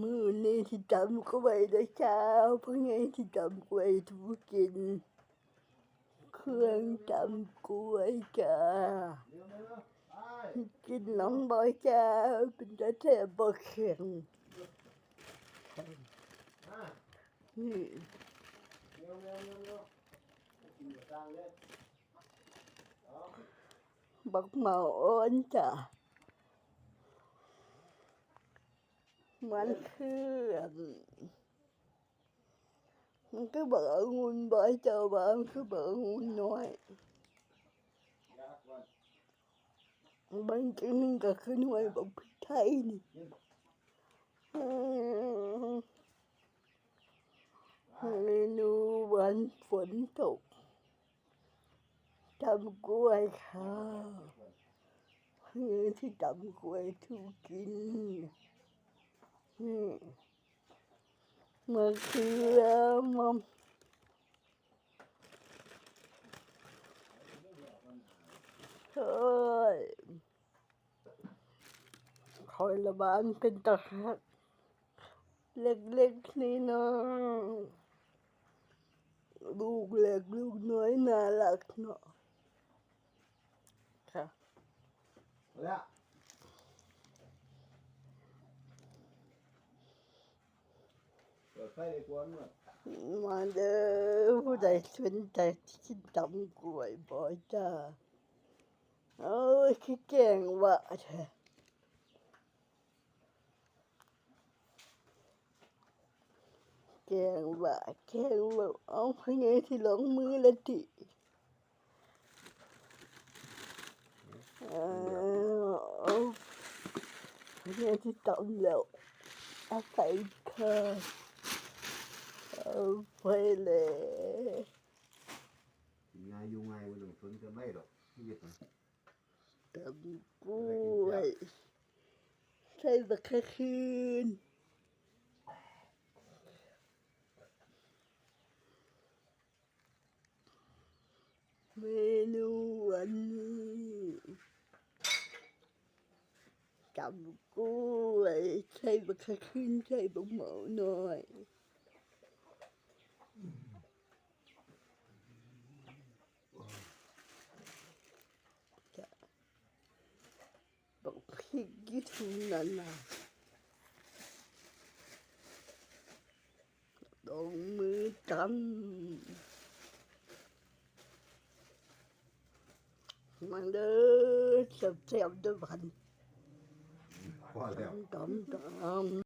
มือนี้ที่จำก็ไว้ได้เช้าเพราะไงที่จำกล้วยทุกกิน เครื่องจำกล้วยจ้ากินน้องบอยจ้าเป็นตาแทบบอแข็งนี่บักเมาอ้นจ้ะ มันคืออันมันก็บอกองุ่นบ่อยเจ้าบ้านมันก็บอกองุ่นน้อยบางทีนึงก็คือหน่วยบอกพิไทยนี่เมนูวันฝนตกทำกล้วยข้าวเพื่อที่ทำกล้วยถูกกิน มะเขือมะเฮ้ยคอยละบานเป็นตะหักเล็กๆนี่น้องลูกเล็กลูกน้อยน่ารักเนาะค่ะแล้วเปิด ไฟในกวนหมดมาเด้อผู้ใดสนใจที่กินตำกล้วยบ่อยจ้าโอ้ยขี้แกงว่ะแท้แกงว่ะแกงว่ะเอาพะไงที่หลงมือละทีเอาเอาพะไงที่ตำแล้วเอาใส่ข้าวเอาไปเลยกินง่ายอ ยู่ง่ายวันหนึ่งฝนจะไม่หรอกที่ยึดมันตำกล้วยใส่บักขะคืนเมนูวันนี้ตำกล้วยใส่บักขะคืนใส่บักเหมาหน่อย บอกพ ริกยี่ถุงนั่นนะลงมือทำ